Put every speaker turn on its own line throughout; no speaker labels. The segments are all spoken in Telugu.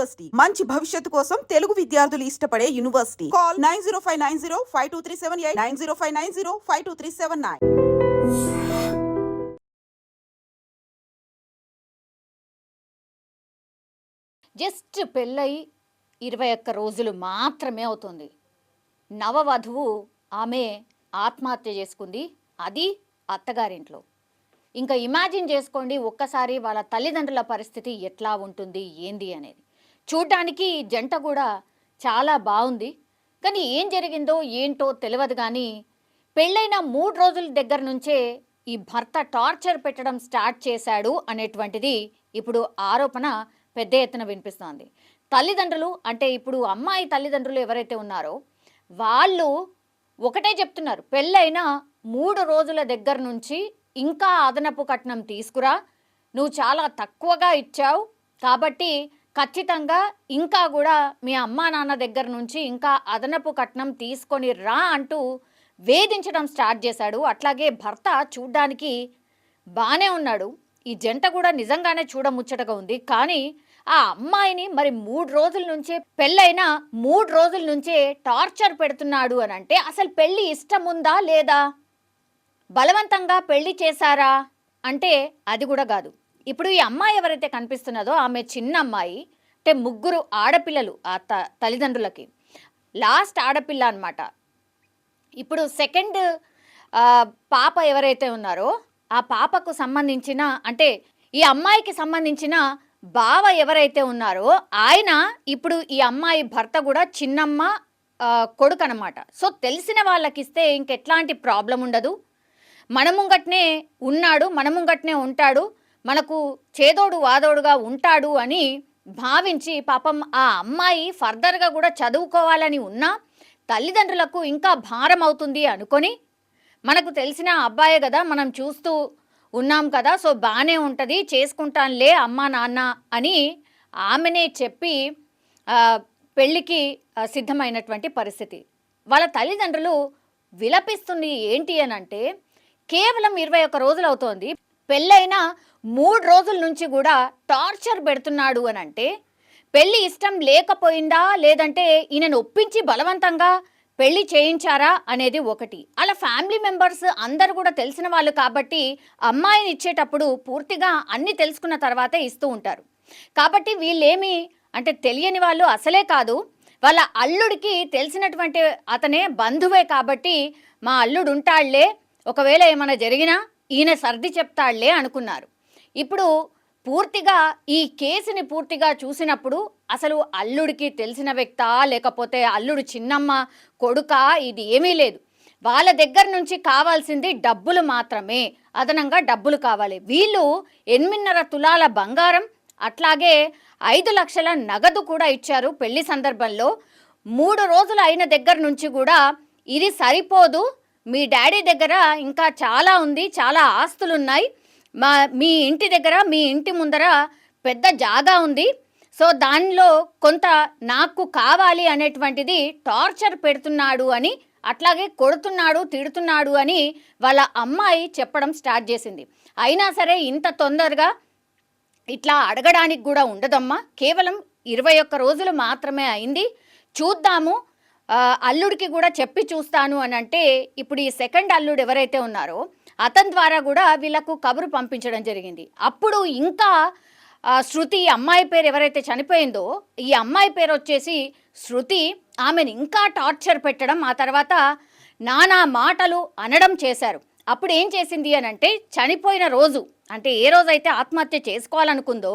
యూనివర్సిటీ. మంచి భవిష్యత్తు కోసం తెలుగు విద్యార్థులు ఇష్టపడే university. Call nine zero five nine zero five two three seven eight nine zero five nine zero five two three seven nine.
Just పెళ్ళై ఇరవై ఒక్క రోజులు మాత్రమే అవుతుంది. నవవధువు ఆమె ఆత్మహత్య చేసుకుంది. అది అత్తగారింట్లో. ఇంకా ఇమాజిన్ చేసుకోండి ఒక్కసారి వాళ్ళ తల్లిదండ్రుల పరిస్థితి ఎట్లా ఉంటుంది ఏంది అనేది. చూడ్డానికి జంట కూడా చాలా బాగుంది. కానీ ఏం జరిగిందో ఏంటో తెలియదు కానీ పెళ్ళైన మూడు రోజుల దగ్గర నుంచే ఈ భర్త టార్చర్ పెట్టడం స్టార్ట్ చేశాడు అనేటువంటిది ఇప్పుడు ఆరోపణ పెద్ద ఎత్తున వినిపిస్తోంది. తల్లిదండ్రులు అంటే ఇప్పుడు అమ్మాయి తల్లిదండ్రులు ఎవరైతే ఉన్నారో వాళ్ళు ఒకటే చెప్తున్నారు పెళ్ళైన మూడు రోజుల దగ్గర నుంచి ఇంకా అదనపు కట్నం తీసుకురా నువ్వు చాలా తక్కువగా ఇచ్చావు కాబట్టి ఖచ్చితంగా ఇంకా కూడా మీ అమ్మా నాన్న దగ్గర నుంచి ఇంకా అదనపు కట్నం తీసుకొని రా అంటూ వేధించడం స్టార్ట్ చేశాడు. అట్లాగే భర్త చూడ్డానికి బాగానే ఉన్నాడు. ఈ జంట కూడా నిజంగానే చూడముచ్చటగా ఉంది. కానీ ఆ అమ్మాయిని మరి మూడు రోజుల నుంచే పెళ్ళైన మూడు రోజుల నుంచే టార్చర్ పెడుతున్నాడు అని అంటే అసలు పెళ్ళి ఇష్టం ఉందా లేదా? బలవంతంగా పెళ్ళి చేశారా? అంటే అది కూడా కాదు. ఇప్పుడు ఈ అమ్మాయి ఎవరైతే కనిపిస్తున్నదో ఆమె చిన్న అమ్మాయి అంటే ముగ్గురు ఆడపిల్లలు ఆ త తల్లిదండ్రులకి. లాస్ట్ ఆడపిల్ల అనమాట ఇప్పుడు సెకండ్ పాప ఎవరైతే ఉన్నారో ఆ పాపకు సంబంధించిన అంటే ఈ అమ్మాయికి సంబంధించిన బావ ఎవరైతే ఉన్నారో ఆయన ఇప్పుడు ఈ అమ్మాయి భర్త కూడా చిన్నమ్మ కొడుకు అనమాట సో తెలిసిన వాళ్ళకి ఇస్తే ఇంకెట్లాంటి ప్రాబ్లం ఉండదు. మనముంగట్నే ఉన్నాడు మనముంగట్నే ఉంటాడు. మనకు చేదోడు వాదోడుగా ఉంటాడు అని భావించి పాపం ఆ అమ్మాయి ఫర్దర్గా కూడా చదువుకోవాలని ఉన్నా తల్లిదండ్రులకు ఇంకా భారం అవుతుంది అనుకొని మనకు తెలిసిన అబ్బాయే కదా మనం చూస్తూ ఉన్నాం కదా సో బాగానే ఉంటుంది చేసుకుంటానులే అమ్మా నాన్న అని ఆమెనే చెప్పి పెళ్ళికి సిద్ధమైనటువంటి పరిస్థితి. వాళ్ళ తల్లిదండ్రులు విలపిస్తుంది ఏంటి అని అంటే కేవలం ఇరవై ఒక్క రోజులు అవుతోంది. పెళ్ళైన మూడు రోజుల నుంచి కూడా టార్చర్ పెడుతున్నాడు అని అంటే పెళ్ళి ఇష్టం లేకపోయిందా? లేదంటే ఈయనను ఒప్పించి బలవంతంగా పెళ్ళి చేయించారా? అనేది ఒకటి. అలా ఫ్యామిలీ మెంబర్స్ అందరు కూడా తెలిసిన వాళ్ళు కాబట్టి అమ్మాయిని ఇచ్చేటప్పుడు పూర్తిగా అన్ని తెలుసుకున్న తర్వాతే ఇస్తూ ఉంటారు. కాబట్టి వీళ్ళేమి అంటే తెలియని వాళ్ళు అసలే కాదు. వాళ్ళ అల్లుడికి తెలిసినటువంటి అతనే బంధువే కాబట్టి మా అల్లుడు ఉంటాళ్ళే ఒకవేళ ఏమైనా జరిగినా ఈయన సర్ది చెప్తాళ్ళే అనుకున్నారు. ఇప్పుడు పూర్తిగా ఈ కేసుని పూర్తిగా చూసినప్పుడు అసలు అల్లుడికి తెలిసిన వ్యక్తా లేకపోతే అల్లుడు చిన్నమ్మ కొడుక ఇది ఏమీ లేదు. వాళ్ళ దగ్గర నుంచి కావాల్సింది డబ్బులు మాత్రమే. అదనంగా డబ్బులు కావాలి. వీళ్ళు ఎనిమిదిన్నర తులాల బంగారం అట్లాగే ఐదు లక్షల నగదు కూడా ఇచ్చారు పెళ్ళి సందర్భంలో. మూడు రోజులు అయిన దగ్గర నుంచి కూడా ఇది సరిపోదు. మీ డాడీ దగ్గర ఇంకా చాలా ఉంది చాలా ఆస్తులు ఉన్నాయి మా మీ ఇంటి దగ్గర మీ ఇంటి ముందర పెద్ద జాగా ఉంది. సో దానిలో కొంత నాకు కావాలి అనేటువంటిది టార్చర్ పెడుతున్నాడు అని అట్లాగే కొడుతున్నాడు తిడుతున్నాడు అని వాళ్ళ అమ్మాయి చెప్పడం స్టార్ట్ చేసింది. అయినా సరే ఇంత తొందరగా ఇట్లా అడగడానికి కూడా ఉండదమ్మా. కేవలం ఇరవై ఒక్క రోజులు మాత్రమే అయింది. చూద్దాము. అల్లుడికి కూడా చెప్పి చూస్తాను అని అంటే ఇప్పుడు ఈ సెకండ్ అల్లుడు ఎవరైతే ఉన్నారో అతని ద్వారా కూడా వీళ్ళకు కబురు పంపించడం జరిగింది. అప్పుడు ఇంకా శృతి ఈ అమ్మాయి పేరు ఎవరైతే చనిపోయిందో ఈ అమ్మాయి పేరు వచ్చేసి శృతి ఆమెను ఇంకా టార్చర్ పెట్టడం ఆ తర్వాత నానా మాటలు అనడం చేశారు. అప్పుడు ఏం చేసింది అని అంటే చనిపోయిన రోజు అంటే ఏ రోజైతే ఆత్మహత్య చేసుకోవాలనుకుందో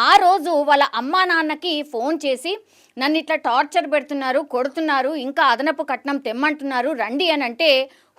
ఆ రోజు వాళ్ళ అమ్మా నాన్నకి ఫోన్ చేసి నన్ను ఇట్లా టార్చర్ పెడుతున్నారు కొడుతున్నారు ఇంకా అదనపు కట్నం తెమ్మంటున్నారు రండి అని అంటే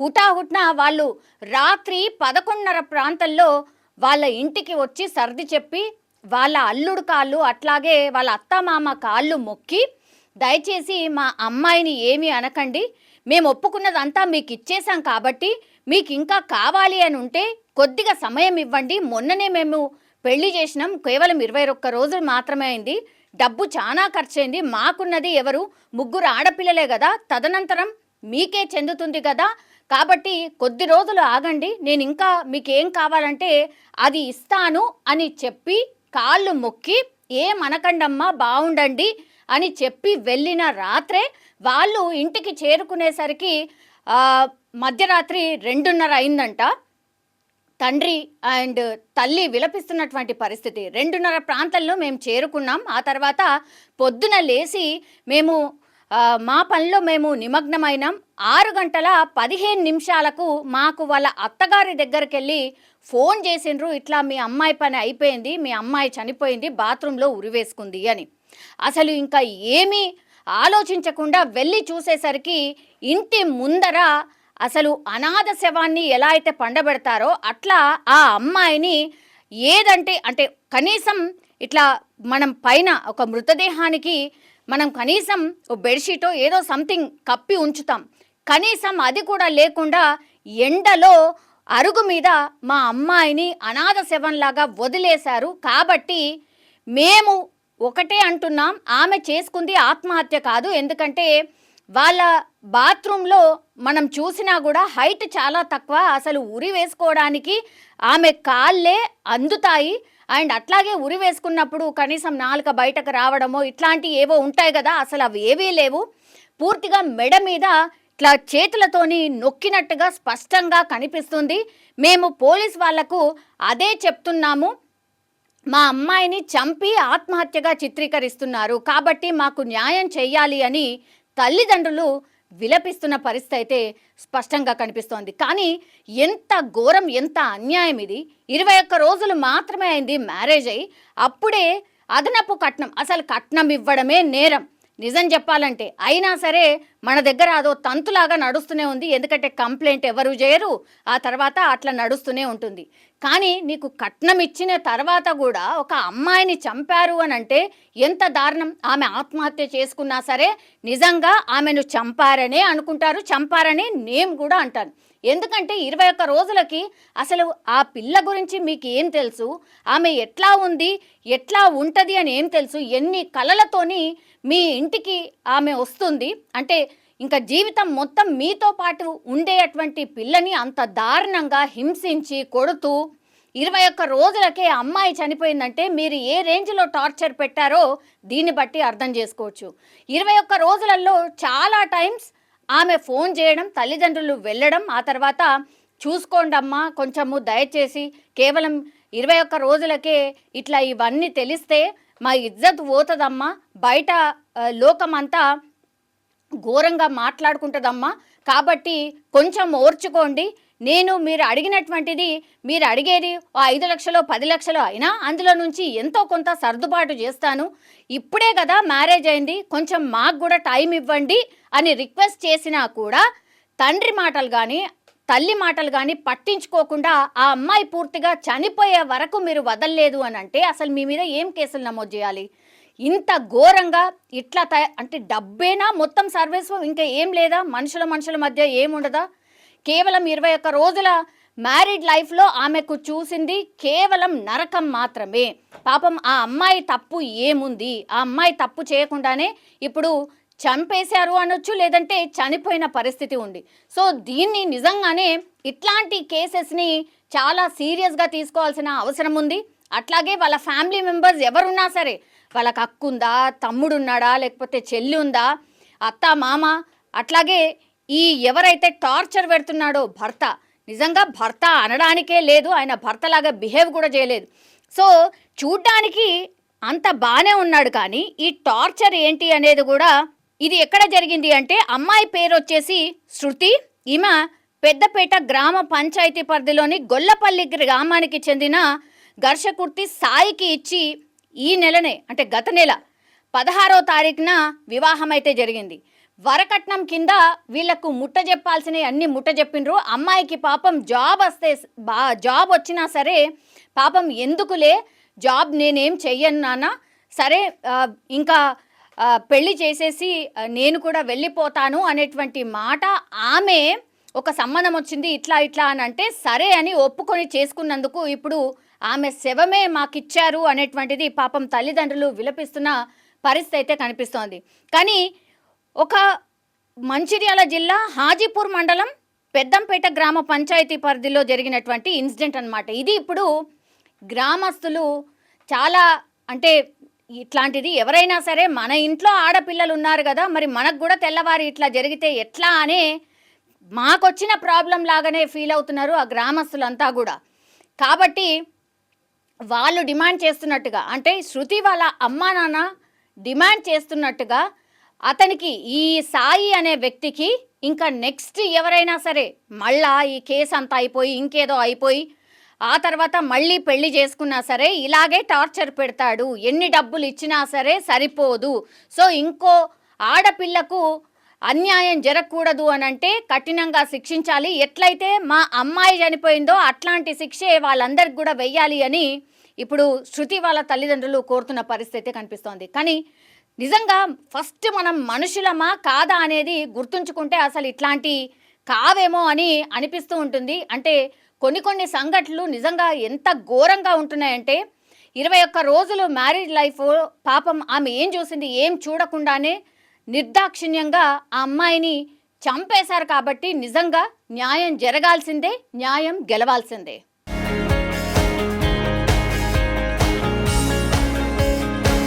హుటాహుట్న వాళ్ళు రాత్రి పదకొండున్నర ప్రాంతంలో వాళ్ళ ఇంటికి వచ్చి సర్ది చెప్పి వాళ్ళ అల్లుడు కాళ్ళు అట్లాగే వాళ్ళ అత్తమామ కాళ్ళు మొక్కి దయచేసి మా అమ్మాయిని ఏమీ అనకండి. మేము ఒప్పుకున్నదంతా మీకు ఇచ్చేసాం కాబట్టి మీకు ఇంకా కావాలి అని ఉంటే కొద్దిగా సమయం ఇవ్వండి. మొన్ననే మేము పెళ్ళి చేసినాం. కేవలం ఇరవై ఒక్క రోజులు మాత్రమే అయింది. డబ్బు చాలా ఖర్చయింది. మాకున్నది ఎవరు? ముగ్గురు ఆడపిల్లలే కదా. తదనంతరం మీకే చెందుతుంది కదా. కాబట్టి కొద్ది రోజులు ఆగండి. నేను ఇంకా మీకు ఏం కావాలంటే అది ఇస్తాను అని చెప్పి కాళ్ళు మొక్కి ఏం అనకండమ్మా బాగుండండి అని చెప్పి వెళ్ళిన రాత్రే వాళ్ళు ఇంటికి చేరుకునేసరికి మధ్యరాత్రి రెండున్నర అయిందంట. తండ్రి అండ్ తల్లి విలపిస్తున్నటువంటి పరిస్థితి. రెండున్నర ప్రాంతంలో మేము చేరుకున్నాం. ఆ తర్వాత పొద్దున లేచి మేము మా పనిలో మేము నిమగ్నమైనాం. ఆరు గంటల పదిహేను నిమిషాలకు మాకు వాళ్ళ అత్తగారి దగ్గరికి వెళ్ళి ఫోన్ చేసిండ్రు. ఇట్లా మీ అమ్మాయి పని అయిపోయింది మీ అమ్మాయి చనిపోయింది బాత్రూంలో ఉరివేసుకుంది అని. అసలు ఇంకా ఏమీ ఆలోచించకుండా వెళ్ళి చూసేసరికి ఇంటి ముందర అసలు అనాథ శవాన్ని ఎలా అయితే పండబెడతారో అట్లా ఆ అమ్మాయిని ఏదంటే అంటే కనీసం ఇట్లా మనం పైన ఒక మృతదేహానికి మనం కనీసం ఓ బెడ్షీటో ఏదో సంథింగ్ కప్పి ఉంచుతాం. కనీసం అది కూడా లేకుండా ఎండలో అరుగు మీద మా అమ్మాయిని అనాథ శవంలాగా వదిలేశారు. కాబట్టి మేము ఒకటే అంటున్నాం ఆమె చేసుకుంది ఆత్మహత్య కాదు. ఎందుకంటే వాళ్ళ బాత్రూంలో మనం చూసినా కూడా హైట్ చాలా తక్కువ అసలు ఉరి వేసుకోవడానికి ఆమె కాళ్ళే అందుతాయి. అండ్ అట్లాగే ఉరి వేసుకున్నప్పుడు కనీసం నాలుక బయటకు రావడమో ఇట్లాంటివి ఏవో ఉంటాయి కదా అసలు అవి ఏవీ లేవు. పూర్తిగా మెడ మీద ఇట్లా చేతులతోని నొక్కినట్టుగా స్పష్టంగా కనిపిస్తుంది. మేము పోలీస్ వాళ్ళకు అదే చెప్తున్నాము. మా అమ్మాయిని చంపి ఆత్మహత్యగా చిత్రీకరిస్తున్నారు. కాబట్టి మాకు న్యాయం చెయ్యాలి అని తల్లిదండ్రులు విలపిస్తున్న పరిస్థితి అయితే స్పష్టంగా కనిపిస్తోంది. కానీ ఎంత ఘోరం ఎంత అన్యాయం ఇది. ఇరవై ఒక్క రోజులు మాత్రమే అయింది మ్యారేజ్ అయ్యి. అప్పుడే అదనపు కట్నం అసలు కట్నం ఇవ్వడమే నేరం. నిజం చెప్పాలంటే అయినా సరే మన దగ్గర అదో తంతులాగా నడుస్తూనే ఉంది. ఎందుకంటే కంప్లైంట్ ఎవరు చేయరు. ఆ తర్వాత అట్లా నడుస్తూనే ఉంటుంది. కానీ నీకు కట్నం ఇచ్చిన తర్వాత కూడా ఒక అమ్మాయిని చంపారు అని అంటే ఎంత దారుణం. ఆమె ఆత్మహత్య చేసుకున్నా సరే నిజంగా ఆమెను చంపారనే అనుకుంటారు. చంపారని నేను కూడా అంటాను ఎందుకంటే ఇరవై ఒక్క రోజులకి అసలు ఆ పిల్ల గురించి మీకు ఏం తెలుసు? ఆమె ఎట్లా ఉంది? ఎట్లా ఉంటుంది అని ఏం తెలుసు? ఎన్ని కలలతోని మీ ఇంటికి ఆమె వస్తుంది? అంటే ఇంకా జీవితం మొత్తం మీతో పాటు ఉండేటువంటి పిల్లని అంత దారుణంగా హింసించి కొడుతూ ఇరవై ఒక్క రోజులకే అమ్మాయి చనిపోయిందంటే మీరు ఏ రేంజ్లో టార్చర్ పెట్టారో దీన్ని బట్టి అర్థం చేసుకోవచ్చు. ఇరవై ఒక్క రోజులలో చాలా టైమ్స్ ఆమె ఫోన్ చేయడం తల్లిదండ్రులు వెళ్ళడం ఆ తర్వాత చూసుకోండి అమ్మా కొంచెము దయచేసి కేవలం ఇరవై ఒక్క రోజులకే ఇట్లా ఇవన్నీ తెలిస్తే మా ఇజ్జత్ పోతుందమ్మా బయట లోకమంతా ఘోరంగా మాట్లాడుకుంటుందమ్మా. కాబట్టి కొంచెం ఓర్చుకోండి. నేను మీరు అడిగినటువంటిది మీరు అడిగేది ఓ ఐదు లక్షలు పది లక్షలు అయినా అందులో నుంచి ఎంతో కొంత సర్దుబాటు చేస్తాను. ఇప్పుడే కదా మ్యారేజ్ అయింది. కొంచెం మాకు కూడా టైం ఇవ్వండి అని రిక్వెస్ట్ చేసినా కూడా తండ్రి మాటలు కానీ తల్లి మాటలు కానీ పట్టించుకోకుండా ఆ అమ్మాయి పూర్తిగా చనిపోయే వరకు మీరు వదలలేదు అని అంటే అసలు మీ మీద ఏం కేసులు నమోదు చేయాలి? ఇంత ఘోరంగా ఇట్లా తయ అంటే డబ్బేనా మొత్తం సర్వీస్ ఇంకా ఏం లేదా? మనుషుల మనుషుల మధ్య ఏముండదా? కేవలం ఇరవై ఒక్క రోజుల మ్యారీడ్ లైఫ్లో ఆమెకు చూసింది కేవలం నరకం మాత్రమే. పాపం ఆ అమ్మాయి తప్పు ఏముంది? ఆ అమ్మాయి తప్పు చేయకుండానే ఇప్పుడు చంపేశారు అనొచ్చు లేదంటే చనిపోయిన పరిస్థితి ఉంది. సో దీన్ని నిజంగానే ఇట్లాంటి కేసెస్ని చాలా సీరియస్గా తీసుకోవాల్సిన అవసరం ఉంది. అట్లాగే వాళ్ళ ఫ్యామిలీ మెంబర్స్ ఎవరున్నా సరే వాళ్ళకి అక్కు ఉందా? తమ్ముడు ఉన్నాడా? లేకపోతే చెల్లి ఉందా? అత్త మామ? అట్లాగే ఈ ఎవరైతే టార్చర్ పెడుతున్నాడో భర్త నిజంగా భర్త అనడానికే లేదు ఆయన భర్తలాగా బిహేవ్ కూడా చేయలేదు. సో చూడ్డానికి అంత బాగానే ఉన్నాడు కానీ ఈ టార్చర్ ఏంటి అనేది కూడా ఇది ఎక్కడ జరిగింది అంటే అమ్మాయి పేరు వచ్చేసి శృతి ఈమె పెద్దపేట గ్రామ పంచాయతీ పరిధిలోని గొల్లపల్లి గ్రామానికి చెందిన ఘర్షకుర్తి సాయికి ఇచ్చి ఈ నెలనే అంటే గత నెల పదహారో తారీఖున వివాహం అయితే జరిగింది. వరకట్నం కింద వీళ్ళకు ముట్ట చెప్పాల్సినవి అన్ని ముట్ట చెప్పిండ్రు అమ్మాయికి పాపం జాబ్ వస్తే బా జాబ్ వచ్చినా సరే పాపం ఎందుకులే? జాబ్ నేనేం చెయ్యను నాన్న. సరే ఇంకా పెళ్ళి చేసేసి నేను కూడా వెళ్ళిపోతాను అనేటువంటి మాట ఆమె ఒక సంబంధం వచ్చింది ఇట్లా ఇట్లా అని అంటే సరే అని ఒప్పుకొని చేసుకున్నందుకు ఇప్పుడు ఆమె శవమే మాకిచ్చారు అనేటువంటిది పాపం తల్లిదండ్రులు విలపిస్తున్న పరిస్థితి అయితే కనిపిస్తోంది. కానీ ఒక మంచిర్యాల జిల్లా హాజీపూర్ మండలం పెద్దంపేట గ్రామ పంచాయతీ పరిధిలో జరిగినటువంటి ఇన్సిడెంట్ అన్నమాట. ఇది ఇప్పుడు గ్రామస్తులు చాలా అంటే ఇట్లాంటిది ఎవరైనా సరే మన ఇంట్లో ఆడపిల్లలు ఉన్నారు కదా మరి మనకు కూడా తెల్లవారి ఇట్లా జరిగితే ఎట్లా అనే మాకొచ్చిన ప్రాబ్లం లాగానే ఫీల్ అవుతున్నారు ఆ గ్రామస్తులంతా కూడా. కాబట్టి వాళ్ళు డిమాండ్ చేస్తున్నట్టుగా అంటే శృతి వాళ్ళ అమ్మా నాన్న డిమాండ్ చేస్తున్నట్టుగా అతనికి ఈ సాయి అనే వ్యక్తికి ఇంకా నెక్స్ట్ ఎవరైనా సరే మళ్ళా ఈ కేసు అంతా అయిపోయి ఇంకేదో అయిపోయి ఆ తర్వాత మళ్ళీ పెళ్ళి చేసుకున్నా సరే ఇలాగే టార్చర్ పెడతాడు. ఎన్ని డబ్బులు ఇచ్చినా సరే సరిపోదు. సో ఇంకో ఆడపిల్లకు అన్యాయం జరగకూడదు అని అంటే కఠినంగా శిక్షించాలి. ఎట్లయితే మా అమ్మాయి చనిపోయిందో అట్లాంటి శిక్షే వాళ్ళందరికి కూడా వెయ్యాలి అని ఇప్పుడు శృతి వాళ్ళ తల్లిదండ్రులు కోరుతున్న పరిస్థితి కనిపిస్తోంది. కానీ నిజంగా ఫస్ట్ మనం మనుషులమా కాదా అనేది గుర్తుంచుకుంటే అసలు ఇట్లాంటి కావేమో అని అనిపిస్తూ ఉంటుంది. అంటే కొన్ని కొన్ని సంఘటనలు నిజంగా ఎంత ఘోరంగా ఉంటున్నాయంటే ఇరవై ఒక్క రోజులు మ్యారేజ్ లైఫ్ పాపం ఆమె ఏం చూసింది ఏం చూడకుండానే నిర్దాక్షిణ్యంగా ఆ అమ్మాయిని చంపేశారు కాబట్టి నిజంగా న్యాయం జరగాల్సిందే న్యాయం గెలవాల్సిందే.